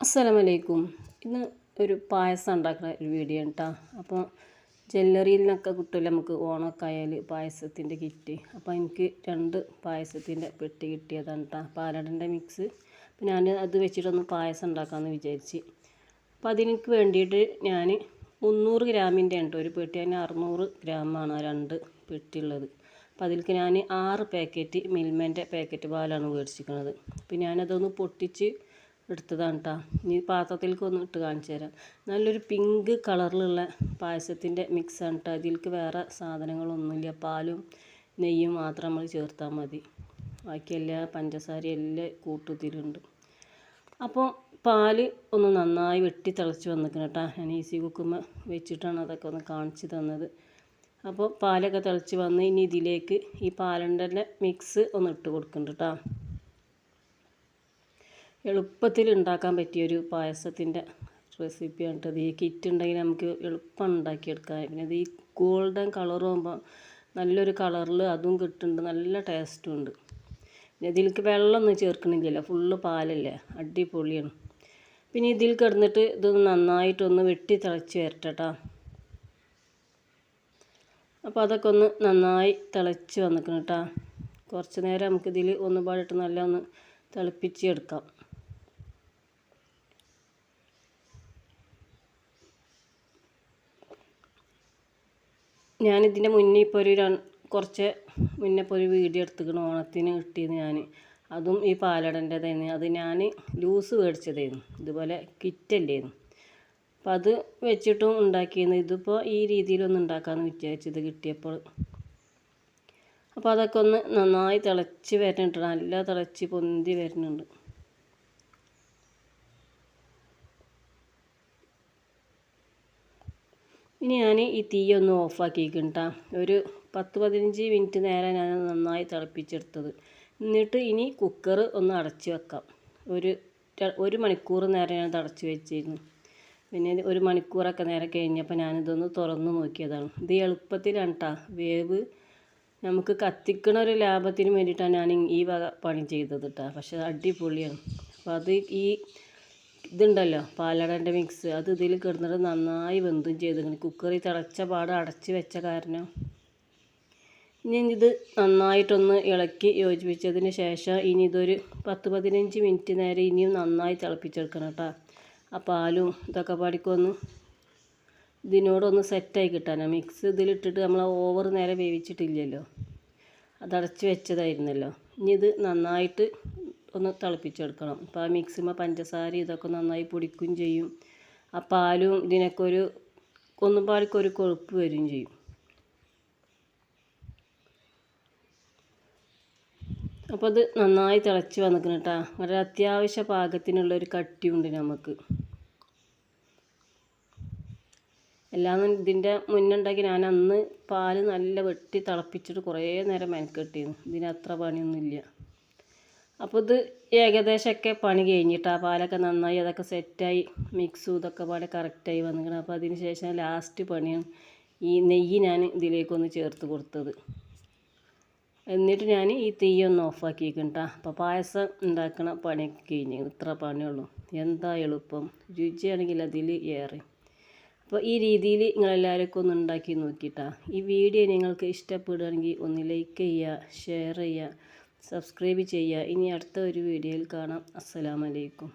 അസ്സലാമലൈക്കും. ഇന്ന് ഒരു പായസം ഉണ്ടാക്കുന്ന ഒരു വീഡിയോ കേട്ടോ അപ്പോൾ ജ്വല്ലറിയിൽ നിന്നൊക്കെ കിട്ടില്ല നമുക്ക് ഓണമൊക്കെ ആയാൽ പായസത്തിന്റെ കിറ്റ് അപ്പോൾ എനിക്ക് രണ്ട് പായസത്തിന്റെ പെട്ടി കിട്ടിയതാണ് കേട്ടോ പാലടന്റെ മിക്സ് അപ്പോൾ ഞാൻ അത് വെച്ചിട്ടൊന്ന് പായസം ഉണ്ടാക്കാമെന്ന് വിചാരിച്ച്. അപ്പോൾ അതിനെനിക്ക് വേണ്ടിയിട്ട് ഞാൻ മുന്നൂറ് ഗ്രാമിന്റെ ഉണ്ട് ഒരു പെട്ടി അതിന് അറുന്നൂറ് ഗ്രാമാണ് ആ രണ്ട് പെട്ടി ഉള്ളത് അപ്പോൾ അതിലേക്ക് ഞാൻ ആറ് പാക്കറ്റ് മിൽമേന്റെ പാക്കറ്റ് പാലാണ് മേടിച്ചിരിക്കുന്നത് അപ്പോൾ ഞാനതൊന്ന് പൊട്ടിച്ച് എടുത്തതാണ് കേട്ടോ ഇനി പാത്രത്തിലേക്ക് ഒന്ന് ഇട്ട് കാണിച്ചു തരാം. നല്ലൊരു പിങ്ക് കളറിലുള്ള പായസത്തിന്റെ മിക്സാണ് കേട്ടോ ഇതിൽക്ക് വേറെ സാധനങ്ങളൊന്നുമില്ല. പാലും നെയ്യും മാത്രം നമ്മൾ ചേർത്താൽ മതി. ബാക്കി എല്ലാ പഞ്ചസാര എല്ലാം കൂട്ടത്തിലുണ്ട് അപ്പോൾ പാൽ ഒന്ന് നന്നായി വെട്ടി തിളച്ച് വന്നിരിക്കണം കേട്ടോ ഞാൻ ഈസി കുക്കുമ്പോൾ വെച്ചിട്ടാണ് അതൊക്കെ ഒന്ന് കാണിച്ചു തന്നത്. അപ്പോൾ പാലൊക്കെ തിളച്ച് വന്ന് ഇനി ഇതിലേക്ക് ഈ പാലണ്ടന്റെ മിക്സ് ഒന്ന് ഇട്ട് കൊടുക്കുന്നുണ്ട് കേട്ടോ എളുപ്പത്തിൽ ഉണ്ടാക്കാൻ പറ്റിയൊരു പായസത്തിന്റെ റെസിപ്പിയാണ് കേട്ടത് ഈ കിറ്റ് ഉണ്ടെങ്കിൽ നമുക്ക് എളുപ്പം ഉണ്ടാക്കിയെടുക്കാം. പിന്നെ അത് ഈ ഗോൾഡൻ കളർ ആകുമ്പോൾ നല്ലൊരു കളറിൽ അതും കിട്ടുന്നുണ്ട്. നല്ല ടേസ്റ്റും ഉണ്ട്. പിന്നെ ഇതിലേക്ക് വെള്ളമൊന്നും ചേർക്കണില്ലല്ലോ. ഫുള്ള് പാലല്ലേ. അടിപൊളിയാണ്. പിന്നെ ഇതിൽ കിടന്നിട്ട് ഇതൊന്ന് നന്നായിട്ടൊന്ന് വെട്ടി തിളച്ച് വരട്ടെട്ടാ. അപ്പോൾ അതൊക്കെ ഒന്ന് നന്നായി തിളച്ച് വന്നിക്കണം കേട്ടോ കുറച്ച് നേരം നമുക്കിതിൽ ഒന്ന് പാടിട്ട് നല്ല ഒന്ന് തിളപ്പിച്ചെടുക്കാം ഞാനിതിന്റെ മുന്നേ ഇപ്പോൾ ഒരു കുറച്ച് മുന്നേ ഇപ്പോൾ ഒരു വീഡിയോ എടുത്തിക്കണം ഓണത്തിന് കിട്ടിയത് ഞാൻ അതും ഈ പാലടന്റെതായിരുന്നു അത് ഞാൻ ലൂസ് മേടിച്ചതായിരുന്നു. ഇതുപോലെ കിറ്റല്ലായിരുന്നു അപ്പോൾ അത് വെച്ചിട്ടും ഉണ്ടാക്കിയിരുന്നു ഇതിപ്പോൾ ഈ രീതിയിലൊന്ന് ഉണ്ടാക്കാമെന്ന് വിചാരിച്ചത് കിട്ടിയപ്പോൾ. അപ്പോൾ അതൊക്കെ ഒന്ന് നന്നായി തിളച്ച് വരുന്നുണ്ട് നല്ല തിളച്ച് പൊന്തി വരുന്നുണ്ട് ഇനി ഞാൻ ഈ തീ ഒന്ന് ഓഫാക്കിയിരിക്കും കേട്ടോ ഒരു പത്ത് പതിനഞ്ച് മിനിറ്റ് നേരം ഞാൻ നന്നായി തിളപ്പിച്ചെടുത്തത്. എന്നിട്ട് ഇനി കുക്കർ ഒന്ന് അടച്ച് വെക്കാം. ഒരു ഒരു മണിക്കൂർ നേരം ഞാൻ അടച്ച് വെച്ചിരുന്നു. പിന്നെ ഒരു മണിക്കൂറൊക്കെ നേരം കഴിഞ്ഞപ്പോൾ ഞാനിതൊന്ന് തുറന്ന് നോക്കിയതാണ്. ഇത് എളുപ്പത്തിലാണ് കേട്ടോ വേവ് നമുക്ക് കത്തിക്കണ ഒരു ലാഭത്തിന് വേണ്ടിയിട്ടാണ് ഞാൻ ഈ വക പണി ചെയ്തത് കേട്ടോ പക്ഷേ അടിപൊളിയാണ്. അപ്പോൾ അത് ഈ ഇതുണ്ടല്ലോ പാലടന്റെ മിക്സ് അത് ഇതിൽ കിടന്നിട്ട് നന്നായി വെന്തും ചെയ്തിരുന്നു കുക്കറിൽ തിളച്ച പാട് അടച്ച് വെച്ച കാരണം. ഇനി ഇത് നന്നായിട്ടൊന്ന് ഇളക്കി യോജിപ്പിച്ചതിന് ശേഷം ഇനി ഇതൊരു പത്ത് പതിനഞ്ച് മിനിറ്റ് നേരം ഇനിയും നന്നായി തിളപ്പിച്ചെടുക്കണം കേട്ടോ. ആ പാലും ഇതൊക്കെ പാടിക്കൊന്ന് ഇതിനോടൊന്ന് സെറ്റായി കിട്ടാനാണ് മിക്സ് ഇതിലിട്ടിട്ട് നമ്മൾ ഓവർ നേരെ വേവിച്ചിട്ടില്ലല്ലോ. അതടച്ച് വെച്ചതായിരുന്നല്ലോ. ഇനി ഇത് നന്നായിട്ട് ഒന്ന് തിളപ്പിച്ചെടുക്കണം. അപ്പോൾ ആ മിക്സിമ പഞ്ചസാര ഇതൊക്കെ നന്നായി പൊടിക്കുകയും ചെയ്യും. ആ പാലും ഇതിനൊക്കെ ഒരു ഒന്നും ഒരു കൊഴുപ്പ് വരികയും ചെയ്യും. അപ്പോൾ അത് നന്നായി തിളച്ച് വന്നിക്കണം കേട്ടോ. ഒരു അത്യാവശ്യ പാകത്തിനുള്ള ഒരു കട്ടിയുണ്ട് നമുക്ക്. എല്ലാം ഇതിന്റെ മുന്നുണ്ടാക്കി ഞാൻ അന്ന് പാൽ നല്ല വെട്ടി തിളപ്പിച്ചിട്ട് കുറേ നേരം മെനക്കെട്ടിരുന്നു. ഇതിന് അത്ര പണിയൊന്നുമില്ല. അപ്പോൾ ഇത് ഏകദേശമൊക്കെ പണി കഴിഞ്ഞിട്ട്. ആ പാലൊക്കെ നന്നായി അതൊക്കെ സെറ്റായി മിക്സും ഇതൊക്കെ പാടെ കറക്റ്റായി വന്നിക്കണം അപ്പോൾ അതിന് ശേഷം ലാസ്റ്റ് പണിയാണ് ഈ നെയ്യ് ഞാൻ ഇതിലേക്കൊന്ന് ചേർത്ത് കൊടുത്തത്. എന്നിട്ട് ഞാൻ ഈ തീയൊന്ന് ഓഫാക്കിയിരിക്കണ്ട അപ്പോൾ പായസം ഉണ്ടാക്കണ പണിയൊക്കെ കഴിഞ്ഞ്. ഇത്ര പണിയുള്ളൂ എന്താ എളുപ്പം? രുചിയാണെങ്കിൽ അതിൽ ഏറെ. അപ്പോൾ ഈ രീതിയിൽ നിങ്ങളെല്ലാവർക്കും ഒന്ന് ഉണ്ടാക്കി നോക്കിയിട്ടാ ഈ വീഡിയോ നിങ്ങൾക്ക് ഇഷ്ടപ്പെടുകയാണെങ്കിൽ ഒന്ന് ലൈക്ക് ചെയ്യുക ഷെയർ ചെയ്യുക സബ്സ്ക്രൈബ് ചെയ്യുക. ഇനി അടുത്ത ഒരു വീഡിയോയിൽ കാണാം. അസ്സലാമലൈക്കും